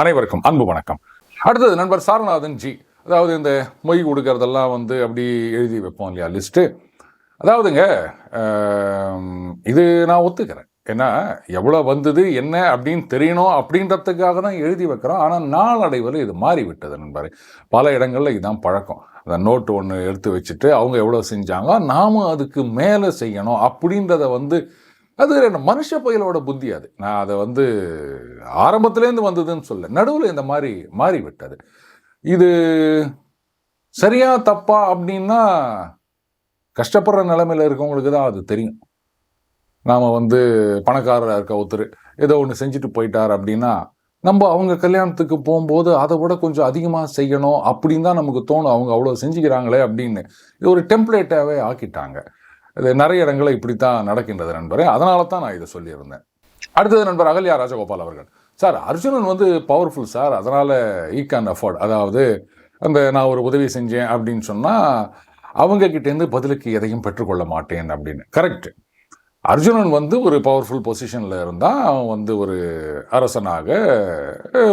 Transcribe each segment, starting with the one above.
அனைவருக்கும் அன்பு வணக்கம். அடுத்தது நண்பர் சாரநாதன் ஜி. அதாவது இந்த மொய் கொடுக்கறதெல்லாம் வந்து அப்படி எழுதி வைப்போம் இல்லையா லிஸ்ட்டு அதாவதுங்க இது நான் ஒத்துக்கிறேன். ஏன்னா எவ்வளோ வந்தது என்ன அப்படின்னு தெரியணும் அப்படின்றதுக்காக தான் எழுதி வைக்கிறோம். ஆனால் நாளடைவில் இது மாறிவிட்டது நண்பர். பல இடங்களில் இதுதான் பழக்கம். அந்த நோட்டு ஒன்று எடுத்து வச்சுட்டு அவங்க எவ்வளோ செஞ்சாங்க நாமும் அதுக்கு மேலே செய்யணும் அப்படின்றத வந்து அது என்ன மனுஷ புயலோட புத்தி அது. நான் அதை வந்து ஆரம்பத்துலேருந்து வந்ததுன்னு சொல்ல நடுவில் இந்த மாதிரி மாறிவிட்டது. இது சரியா தப்பா அப்படின்னா கஷ்டப்படுற நிலமையில் இருக்கவங்களுக்கு தான் அது தெரியும். நாம் வந்து பணக்காரராக இருக்க ஒருத்தர் ஏதோ ஒன்று செஞ்சுட்டு போயிட்டார் அப்படின்னா நம்ம அவங்க கல்யாணத்துக்கு போகும்போது அதை விட கொஞ்சம் அதிகமாக செய்யணும் அப்படின்னு தான் நமக்கு தோணும். அவங்க அவ்வளோ செஞ்சுக்கிறாங்களே அப்படின்னு இது ஒரு டெம்ப்ளேட்டாகவே ஆக்கிட்டாங்க. இது நிறைய இடங்களில் இப்படித்தான் நடக்கின்றது நண்பரே. அதனால தான் நான் இதை சொல்லியிருந்தேன். அடுத்தது நண்பர் அகல்யா ராஜகோபால் அவர்கள். சார் அர்ஜுனன் வந்து பவர்ஃபுல் சார். அதனால் ஈ கேன் அஃபோர்ட் அதாவது அந்த நான் ஒரு உதவி செஞ்சேன் அப்படின்னு சொன்னால் அவங்க கிட்டேருந்து பதிலுக்கு எதையும் பெற்றுக்கொள்ள மாட்டேன் அப்படின்னு. கரெக்ட் அர்ஜுனன் வந்து ஒரு பவர்ஃபுல் பொசிஷனில் இருந்தால் அவன் வந்து ஒரு அரசனாக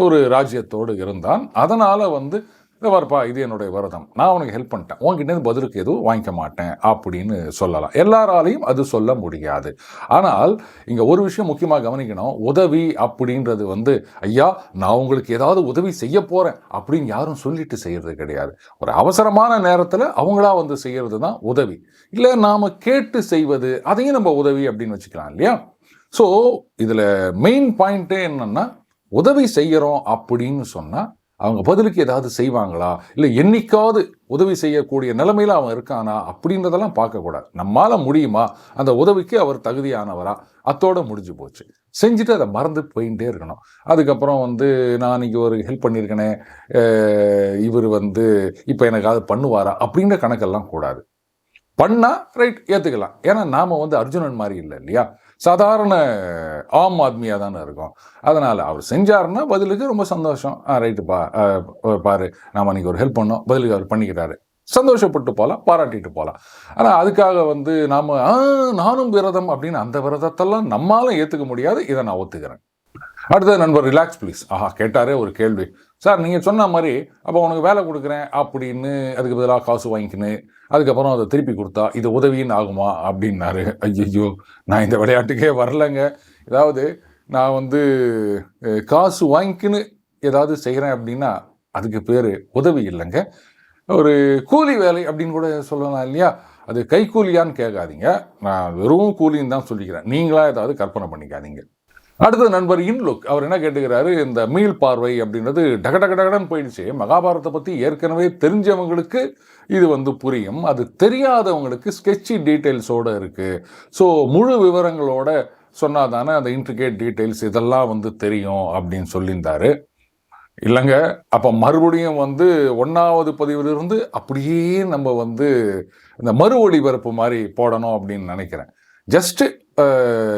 ஒரு ராஜ்யத்தோடு இருந்தான். அதனால் வந்து "இதை பாருப்பா இது என்னுடைய விரதம். நான் உனக்கு ஹெல்ப் பண்ணிட்டேன். உன்கிட்டேருந்து பதிலுக்கு எதுவும் வாங்கிக்க மாட்டேன் அப்படின்னு சொல்லலாம். எல்லாராலையும் அது சொல்ல முடியாது. ஆனால் இங்கே ஒரு விஷயம் முக்கியமாக கவனிக்கணும். உதவி அப்படின்றது வந்து ஐயா நான் உங்களுக்கு ஏதாவது உதவி செய்ய போகிறேன் அப்படின்னு யாரும் சொல்லிட்டு செய்கிறது கிடையாது. ஒரு அவசரமான நேரத்தில் அவங்களா வந்து செய்கிறது தான் உதவி. இல்லை நாம் கேட்டு செய்வது அதையும் நம்ம உதவி அப்படின்னு வச்சுக்கலாம் இல்லையா? ஸோ இதில் மெயின் பாயிண்ட்டே என்னென்னா உதவி செய்கிறோம் அப்படின்னு சொன்னால் அவங்க பதிலுக்கு ஏதாவது செய்வாங்களா? இல்லை என்னைக்காவது உதவி செய்யக்கூடிய நிலைமையில் அவன் இருக்கானா? அப்படின்றதெல்லாம் பார்க்கக்கூடாது நம்மால் முடியுமா? அந்த உதவிக்கு அவர் தகுதியானவரா? அத்தோட முடிஞ்சு போச்சு. செஞ்சுட்டு அதை மறந்து போயிட்டே இருக்கணும். அதுக்கப்புறம் வந்து நான் இன்றைக்கி ஒரு ஹெல்ப் பண்ணியிருக்கேனே இவர் வந்து இப்போ எனக்கு அது பண்ணுவாரா? அப்படின்ற கணக்கெல்லாம் கூடாது. பண்ணால் ரைட் ஏற்றுக்கலாம் ஏன்னா நாம் வந்து அர்ஜுனன் மாதிரி இல்லை இல்லையா? சாதாரண ஆம் ஆத்மியாக தானே இருக்கும். அதனால் அவர் செஞ்சாருன்னா பதிலுக்கு ரொம்ப சந்தோஷம். ஆ ரைட்டுப்பா பாரு நாம் அன்றைக்கி ஒரு ஹெல்ப் பண்ணோம். பதிலுக்கு அவர் பண்ணிக்கிறாரு சந்தோஷப்பட்டு போகலாம் பாராட்டிட்டு போகலாம் ஆனால் அதுக்காக வந்து நாம் நானும் விரதம் அப்படின்னு அந்த விரதத்தெல்லாம் நம்மளால ஏற்றுக்க முடியாது. இதை நான் ஒத்துக்கிறேன். அடுத்தது நண்பர் ரிலாக்ஸ் ப்ளீஸ். ஆஹா கேட்டாரே ஒரு கேள்வி. சார் நீங்கள் சொன்ன மாதிரி அப்போ உனக்கு வேலை கொடுக்குறேன் அப்படின்னு அதுக்கு பதிலாக காசு வாங்கிக்கின்னு அதுக்கப்புறம் அதை திருப்பி கொடுத்தா இது உதவின்னு ஆகுமா அப்படின்னாரு. ஐயோ நான் இந்த விளையாட்டுக்கே வரலைங்க. ஏதாவது நான் வந்து காசு வாங்கிக்கின்னு ஏதாவது செய்கிறேன் அப்படின்னா அதுக்கு பேர் உதவி இல்லைங்க. ஒரு கூலி வேலை அப்படின்னு கூட சொல்லலாம் இல்லையா? அது கைக்கூலியான்னு கேட்காதீங்க. நான் வெறும் கூலின்னு தான் சொல்லிக்கிறேன். நீங்களாக ஏதாவது கற்பனை பண்ணிக்காதீங்க. அடுத்த நண்பர் இன்லுக். அவர் என்ன கேட்டுக்கிறாரு? இந்த மீள் பார்வை அப்படின்றது டக டக டகடன்னு போயிடுச்சு. மகாபாரத்தை பற்றி ஏற்கனவே தெரிஞ்சவங்களுக்கு இது வந்து புரியும். அது தெரியாதவங்களுக்கு ஸ்கெட்சி டீட்டெயில்ஸோடு இருக்குது ஸோ முழு விவரங்களோட சொன்னால் தானே அந்த இன்ட்ரிகேட் டீட்டெயில்ஸ் இதெல்லாம் வந்து தெரியும் அப்படின்னு சொல்லியிருந்தாரு. இல்லைங்க அப்போ மறுபடியும் வந்து ஒன்றாவது பதிவிலிருந்து அப்படியே நம்ம வந்து இந்த மறு ஒளிபரப்பு மாதிரி போடணும் அப்படின்னு நினைக்கிறேன். ஜஸ்ட்டு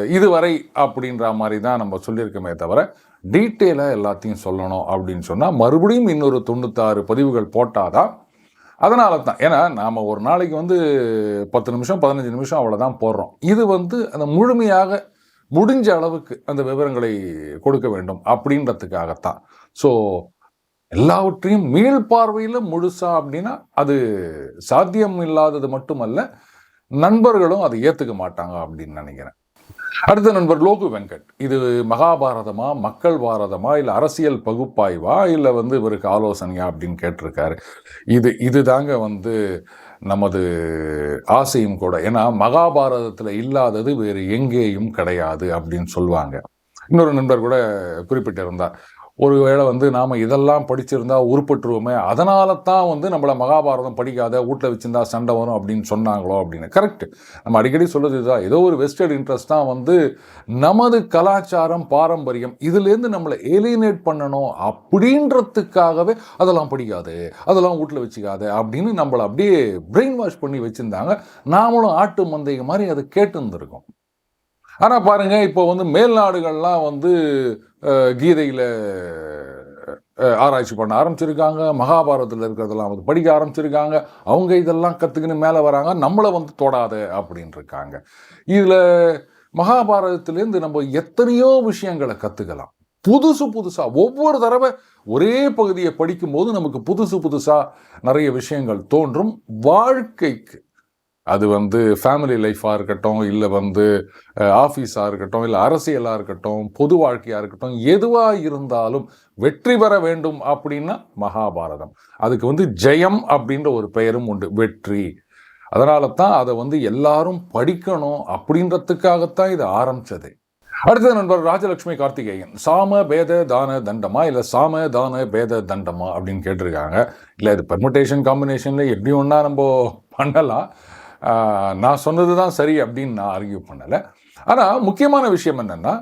இதுவரை அப்படின்ற மாதிரி தான் நம்ம சொல்லியிருக்கோமே தவிர டீட்டெயிலாக எல்லாத்தையும் சொல்லணும் அப்படின்னு சொன்னால் மறுபடியும் இன்னொரு தொண்ணூத்தாறு பதிவுகள் போட்டாதான் அதனால தான் ஏன்னா நாம் ஒரு நாளைக்கு வந்து பத்து நிமிஷம் பதினஞ்சு நிமிஷம் அவ்வளோதான் போடுறோம். இது வந்து அந்த முழுமையாக முடிஞ்ச அளவுக்கு அந்த விவரங்களை கொடுக்க வேண்டும் அப்படின்றதுக்காகத்தான். ஸோ எல்லாவற்றையும் மீள் பார்வையில் முழுசா அப்படின்னா அது சாத்தியம் இல்லாதது மட்டுமல்ல நண்பர்களும் அதை ஏற்றுக்க மாட்டாங்க அப்படின்னு நினைக்கிறேன். அடுத்த நண்பர் லோகு வெங்கட். இது மகாபாரதமா மக்கள் பாரதமா இல்லை அரசியல் பகுப்பாய்வா இல்லை வந்து இவருக்கு ஆலோசனையா அப்படின்னு கேட்டிருக்காரு. இது இதுதாங்க வந்து நமது ஆசையும் கூட. ஏன்னா மகாபாரதத்தில் இல்லாதது வேறு எங்கேயும் கிடையாது அப்படின்னு சொல்லுவாங்க. இன்னொரு நண்பர் கூட குறிப்பிட்டிருந்தார். ஒரு வேளை வந்து நாம் இதெல்லாம் படிச்சிருந்தா உருப்பட்டுருவோமே அதனால தான் வந்து நம்மளை மகாபாரதம் படிக்காத வீட்டில் வச்சிருந்தா சண்டை வரும் அப்படின்னு சொன்னாங்களோ அப்படின்னு. கரெக்ட் நம்ம அடிக்கடி சொல்கிறது இதுதான். ஏதோ ஒரு வெஸ்டர்ட் இன்ட்ரெஸ்ட் தான் வந்து நமது கலாச்சாரம் பாரம்பரியம் இதுலேருந்து நம்மளை ஏலினேட் பண்ணணும் அப்படின்றதுக்காகவே அதெல்லாம் படிக்காது அதெல்லாம் வீட்டில் வச்சுக்காது அப்படின்னு நம்மளை அப்படியே பிரெயின் வாஷ் பண்ணி வச்சுருந்தாங்க. நாமளும் ஆட்டு மந்தை மாதிரி அதை கேட்டு இருந்திருக்கோம் ஆனால் பாருங்கள் இப்போ வந்து மேல்நாடுகள்லாம் வந்து கீதையில் ஆராய்ச்சி பண்ண ஆரம்பிச்சிருக்காங்க. மகாபாரதத்தில் இருக்கிறதெல்லாம் வந்து படிக்க ஆரம்பிச்சிருக்காங்க. அவங்க இதெல்லாம் கற்றுக்கின்னு மேலே வராங்க. நம்மளை வந்து தொடாத அப்படின்னு இருக்காங்க இதில் மகாபாரதத்துலேருந்து நம்ம எத்தனையோ விஷயங்களை கற்றுக்கலாம் புதுசு புதுசாக ஒவ்வொரு தடவை ஒரே பகுதியை படிக்கும்போது நமக்கு புதுசு புதுசாக நிறைய விஷயங்கள் தோன்றும். வாழ்க்கைக்கு அது வந்து ஃபேமிலி லைஃப்பாக இருக்கட்டும் இல்லை வந்து ஆஃபீஸாக இருக்கட்டும் இல்லை அரசியலாக இருக்கட்டும் பொது வாழ்க்கையாக இருக்கட்டும் எதுவாக இருந்தாலும் வெற்றி பெற வேண்டும் அப்படின்னா மகாபாரதம். அதுக்கு வந்து ஜெயம் அப்படின்ற ஒரு பெயரும் உண்டு வெற்றி. அதனால தான் அதை வந்து எல்லாரும் படிக்கணும் அப்படின்றதுக்காகத்தான் இது ஆரம்பிச்சது. அடுத்தது நண்பர் ராஜலட்சுமி கார்த்திகேயன் சாம பேத தான தண்டமா இல்லை சாம தான பேத தண்டமா அப்படின்னு கேட்டிருக்காங்க. இல்லை இது பெர்முட்டேஷன் காம்பினேஷனில் எப்படி ஒன்றா நம்ம பண்ணலாம். நான் சொன்னது தான் சரி அப்படின்னு நான் ஆர்கியூ பண்ணலை. ஆனால் முக்கியமான விஷயம் என்னென்னா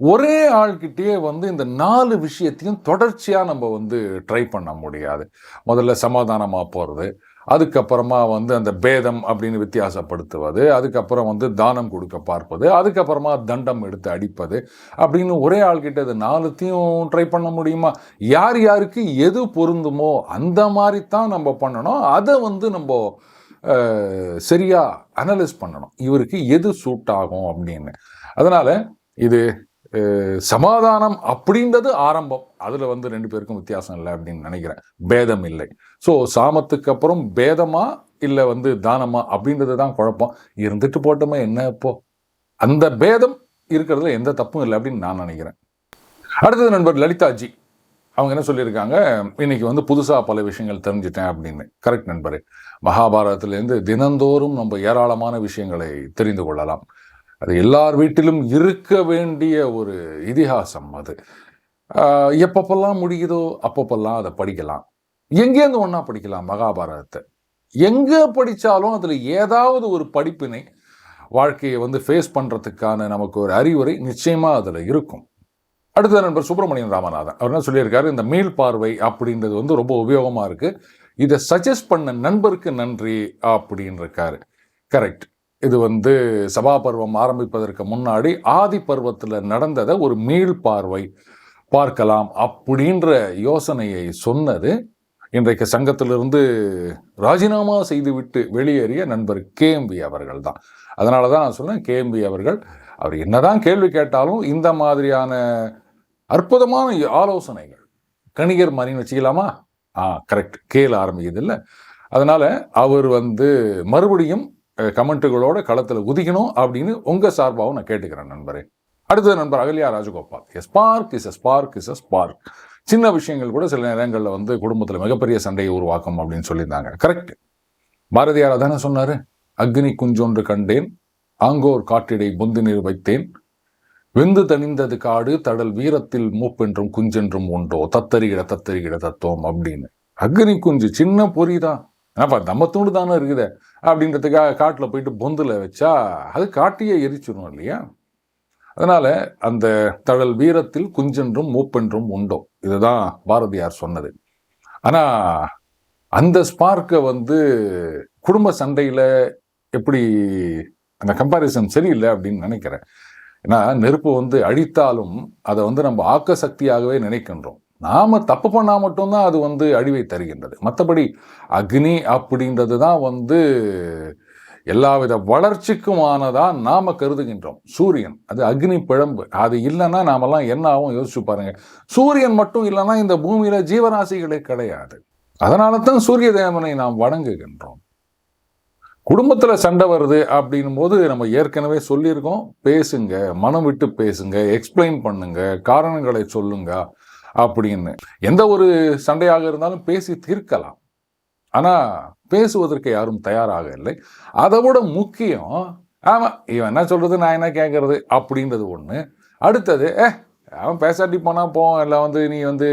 ஒரே ஆள்கிட்டயே வந்து இந்த நாலு விஷயத்தையும் தொடர்ச்சியாக நம்ம வந்து ட்ரை பண்ண முடியாது. முதல்ல சமாதானமாக போகிறது அதுக்கப்புறமா வந்து அந்த பேதம் அப்படின்னு வித்தியாசப்படுத்துவது அதுக்கப்புறம் வந்து தானம் கொடுக்க பார்ப்பது அதுக்கப்புறமா தண்டம் எடுத்து அடிப்பது அப்படின்னு ஒரே ஆள்கிட்ட இது நாலுத்தையும் ட்ரை பண்ண முடியுமா? யார் யாருக்கு எது பொருந்துமோ அந்த மாதிரி தான் நம்ம பண்ணணும். அதை வந்து நம்ம சரியாக அனலைஸ் பண்ணணும். இவருக்கு எது சூட் ஆகும் அப்படின்னு. அதனால் இது சமாதானம் அப்படின்றது ஆரம்பம். அதில் வந்து ரெண்டு பேருக்கும் வித்தியாசம் இல்லை அப்படின்னு நினைக்கிறேன். பேதம் இல்லை. ஸோ சாமத்துக்கு அப்புறம் பேதமா இல்லை வந்து தானமா அப்படின்றது தான் குழப்பம். இருந்துட்டு போட்டோமே என்ன இப்போ? அந்த பேதம் இருக்கிறதுல எந்த தப்பும் இல்லை அப்படின்னு நான் நினைக்கிறேன். அடுத்தது நண்பர் லலிதாஜி. அவங்க என்ன சொல்லியிருக்காங்க? இன்னைக்கு வந்து புதுசாக பல விஷயங்கள் தெரிஞ்சிட்டேன் அப்படின்னு. கரெக்ட் நண்பரே. மகாபாரதத்திலேருந்து தினந்தோறும் நம்ம ஏராளமான விஷயங்களை தெரிந்து கொள்ளலாம். அது எல்லார் வீட்டிலும் இருக்க வேண்டிய ஒரு இதிகாசம் அது. எப்பப்பெல்லாம் முடியுதோ அப்பப்பெல்லாம் அதை படிக்கலாம். எங்கேருந்து ஒன்றா படிக்கலாம் மகாபாரதத்தை? எங்கே படித்தாலும் அதில் ஏதாவது ஒரு படிப்பினை வாழ்க்கையை வந்து ஃபேஸ் பண்ணுறதுக்கான நமக்கு ஒரு அறிவுரை நிச்சயமாக அதில் இருக்கும். அடுத்த நண்பர் சுப்பிரமணியன் ராமநாதன். அவர் என்ன சொல்லியிருக்காரு? இந்த மீள் பார்வை அப்படின்றது வந்து ரொம்ப உபயோகமாக இருக்குது இதை சஜஸ்ட் பண்ண நண்பருக்கு நன்றி அப்படின்னு இருக்காரு கரெக்ட் இது வந்து சபா பருவம் ஆரம்பிப்பதற்கு முன்னாடி ஆதி பருவத்தில் நடந்ததை ஒரு மீள் பார்வை பார்க்கலாம் அப்படின்ற யோசனையை சொன்னது. இன்றைக்கு சங்கத்திலிருந்து ராஜினாமா செய்துவிட்டு வெளியேறிய நண்பர் கேஎம்பி அவர்கள் தான். அதனால தான் நான் சொன்னேன் கேஎம்பி அவர்கள் அவர் என்னதான் கேள்வி கேட்டாலும் இந்த மாதிரியான அற்புதமான ஆலோசனைகள். கணிகர் மாதிரின்னு வச்சுக்கலாமா? ஆ கரெக்ட் கேல ஆரம்பிக்குது இல்லை அதனால் அவர் வந்து மறுபடியும் கமெண்ட்டுகளோட களத்தில் உதிக்கணும் அப்படின்னு உங்கள் சார்பாகவும் நான் கேட்டுக்கிறேன் நண்பரே. அடுத்தது நண்பர் Ahalya Rajagopal. A spark is a spark is a spark சின்ன விஷயங்கள் கூட சில நேரங்களில் வந்து குடும்பத்தில் மிகப்பெரிய சண்டையை உருவாக்கும் அப்படின்னு சொல்லியிருந்தாங்க. கரெக்ட் பாரதியார் அதானே சொன்னார்? அக்னி குஞ்சொன்று கண்டேன் ஆங்கோர் காட்டிடை பொந்து நீர் வைத்தேன் வெந்து தணிந்தது காடு தடல் வீரத்தில் மூப்பென்றும் குஞ்சென்றும் உண்டோ தத்தரிகிட தத்தரிகிட தத்துவம் அப்படின்னு. அக்னி குஞ்சு சின்ன பொறி தான். ஏன்னாப்பா நம்ம தூண்டு தானே இருக்குதே அப்படின்றதுக்காக காட்டில் போயிட்டு பொந்தில் வச்சா அது காட்டியே எரிச்சிடும் இல்லையா? அதனால அந்த தழல் வீரத்தில் குஞ்சென்றும் மூப்பென்றும் உண்டோ. இதுதான் பாரதியார் சொன்னது. ஆனா அந்த ஸ்பார்க்கை வந்து குடும்ப சண்டையில எப்படி அந்த கம்பாரிசன் சரியில்லை அப்படின்னு நினைக்கிறேன். ஏன்னா நெருப்பு வந்து அழித்தாலும் அதை வந்து நம்ம ஆக்க சக்தியாகவே நினைக்கின்றோம். நாம் தப்பு பண்ணால் மட்டும்தான் அது வந்து அழிவை தருகின்றது. மற்றபடி அக்னி அப்படின்றது தான் வந்து எல்லாவித வளர்ச்சிக்குமானதாக நாம் கருதுகின்றோம். சூரியன் அது அக்னி பிழம்பு. அது இல்லைன்னா நாமெல்லாம் என்ன ஆகும் யோசிச்சு பாருங்க. சூரியன் மட்டும் இல்லைன்னா இந்த பூமியில் ஜீவராசிகளே கிடையாது. அதனால தான் சூரிய தேவனை நாம் வணங்குகின்றோம். குடும்பத்தில் சண்டை வருது அப்படின்னும் போது நம்ம ஏற்கனவே சொல்லியிருக்கோம். பேசுங்க மனம் விட்டு பேசுங்க எக்ஸ்பிளைன் பண்ணுங்க காரணங்களை சொல்லுங்க அப்படின்னு. எந்த ஒரு சண்டையாக இருந்தாலும் பேசி தீர்க்கலாம். ஆனால் பேசுவதற்கு யாரும் தயாராக இல்லை. அதை விட முக்கியம் ஆமாம் இவன் என்ன சொல்கிறது நான் என்ன கேட்கறது அப்படின்றது ஒன்று அடுத்தது ஏ அவன் பேசாட்டி போனால் போ இல்லை வந்து நீ வந்து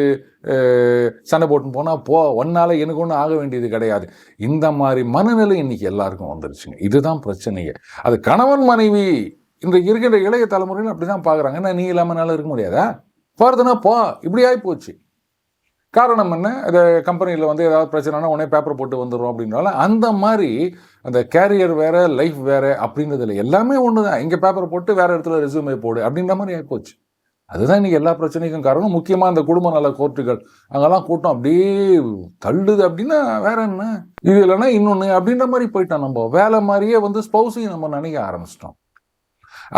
சண்டை போட்டுன்னு போனால் போ. ஒன்னால் எனக்கு ஒன்றும் ஆக வேண்டியது கிடையாது. இந்த மாதிரி மனநிலை இன்றைக்கி எல்லாருக்கும் வந்துருச்சுங்க. இதுதான் பிரச்சனையே. அது கணவன் மனைவி இன்றைக்கு இருக்கின்ற இளைய தலைமுறையில் அப்படிதான் பார்க்குறாங்க என்ன நீ இல்லாமல் இருக்க முடியாதா? போகிறதுனா போ. இப்படி ஆகி போச்சு காரணம் என்ன? அது கம்பெனியில் வந்து ஏதாவது பிரச்சனைனா உடனே பேப்பர் போட்டு வந்துடும் அப்படின்னால அந்த மாதிரி அந்த கேரியர் வேறு லைஃப் வேறு அப்படின்றதுல எல்லாமே ஒன்று தான் இங்கே பேப்பர் போட்டு வேறு இடத்துல ரெசியூமே போடு அப்படின்ற மாதிரி ஆகி போச்சு அதுதான் இன்றைக்கி எல்லா பிரச்சனைக்கும் காரணம். முக்கியமாக இந்த குடும்ப நல கோர்ட்டுகள். அங்கெல்லாம் கூட்டம் அப்படியே தள்ளுது அப்படின்னா வேற என்ன? இது இல்லைன்னா இன்னொன்று அப்படின்ற மாதிரி போயிட்டோம் நம்ம. வேலை மாதிரியே வந்து ஸ்பௌஸையும் நம்ம நினைக்க ஆரம்பிச்சிட்டோம்.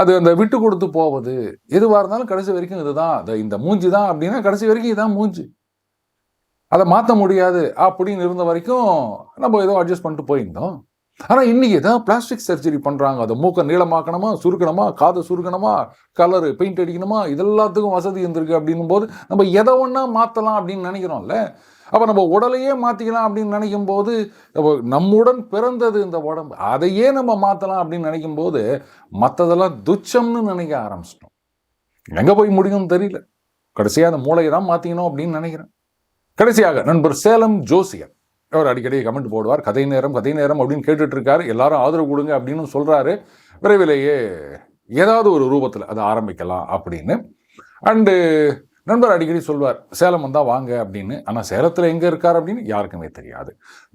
அது அந்த விட்டு கொடுத்து போவது எதுவாக இருந்தாலும் கடைசி வரைக்கும் இதுதான். அது இந்த மூஞ்சி தான் அப்படின்னா கடைசி வரைக்கும் இதுதான் மூஞ்சி. அதை மாற்ற முடியாது அப்படின்னு இருந்த வரைக்கும் நம்ம ஏதோ அட்ஜஸ்ட் பண்ணிட்டு போயிருந்தோம். ஆனால் இன்னைக்கு ஏதாவது பிளாஸ்டிக் சர்ஜரி பண்ணுறாங்க அதை மூக்கை நீளமாக்கணுமா? சுருக்கணுமா? காதை சுருக்கணுமா? Colour paint அடிக்கணுமா? இதெல்லாத்துக்கும் வசதி இருந்திருக்கு அப்படின்னும் போது நம்ம எதை ஒன்றா மாற்றலாம் அப்படின்னு நினைக்கிறோம்ல. அப்போ நம்ம உடலையே மாற்றிக்கலாம் அப்படின்னு நினைக்கும் போது நம்முடன் பிறந்தது இந்த உடம்பு. அதையே நம்ம மாற்றலாம் அப்படின்னு நினைக்கும் போது மற்றதெல்லாம் துச்சம்னு நினைக்க ஆரம்பிச்சிட்டோம். எங்கே போய் முடியும்னு தெரியல. கடைசியாக அந்த மூளையை தான் மாற்றிக்கணும் அப்படின்னு நினைக்கிறேன். கடைசியாக நண்பர் சேலம் ஜோசியர். அவர் அடிக்கடி கமெண்ட் போடுவார் கதை நேரம் கதை நேரம் அப்படின்னு கேட்டுட்ருக்காரு. எல்லாரும் ஆதரவு கொடுங்க அப்படின்னு சொல்கிறாரு விரைவிலேயே ஏதாவது ஒரு ரூபத்தில் அதை ஆரம்பிக்கலாம் அப்படின்னு. அண்டு நண்பர் அடிக்கடி சொல்வார் சேலம் வந்தால் வாங்க அப்படின்னு. ஆனால் சேலத்தில் எங்கே இருக்கார் அப்படின்னு யாருக்குமே தெரியாது.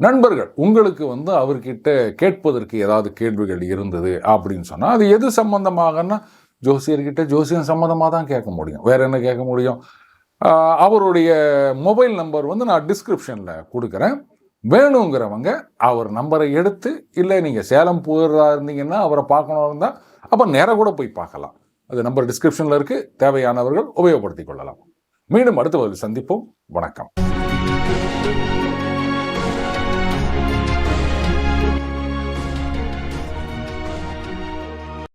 நண்பர்கள் உங்களுக்கு வந்து அவர்கிட்ட கேட்பதற்கு ஏதாவது கேள்விகள் இருந்தது அப்படின்னு சொன்னால் அது எது சம்மந்தமாகன்னா ஜோசியர்கிட்ட ஜோசியம் சம்மந்தமாக தான் கேட்க முடியும். வேறு என்ன கேட்க முடியும்? அவருடைய மொபைல் நம்பர் வந்து நான் டிஸ்கிரிப்ஷனில் கொடுக்குறேன். வேணுங்கிறவங்க அவர் நம்பரை எடுத்து இல்லை நீங்கள் சேலம் போகிறதா இருந்தீங்கன்னா அவரை பார்க்கணும் இருந்தால் அப்போ நேராக கூட போய் பார்க்கலாம். அது நம்பர் டிஸ்கிரிப்ஷனில் இருக்குது தேவையானவர்கள் உபயோகப்படுத்திக் கொள்ளலாம். மீண்டும் அடுத்த பதில் சந்திப்போம். வணக்கம்.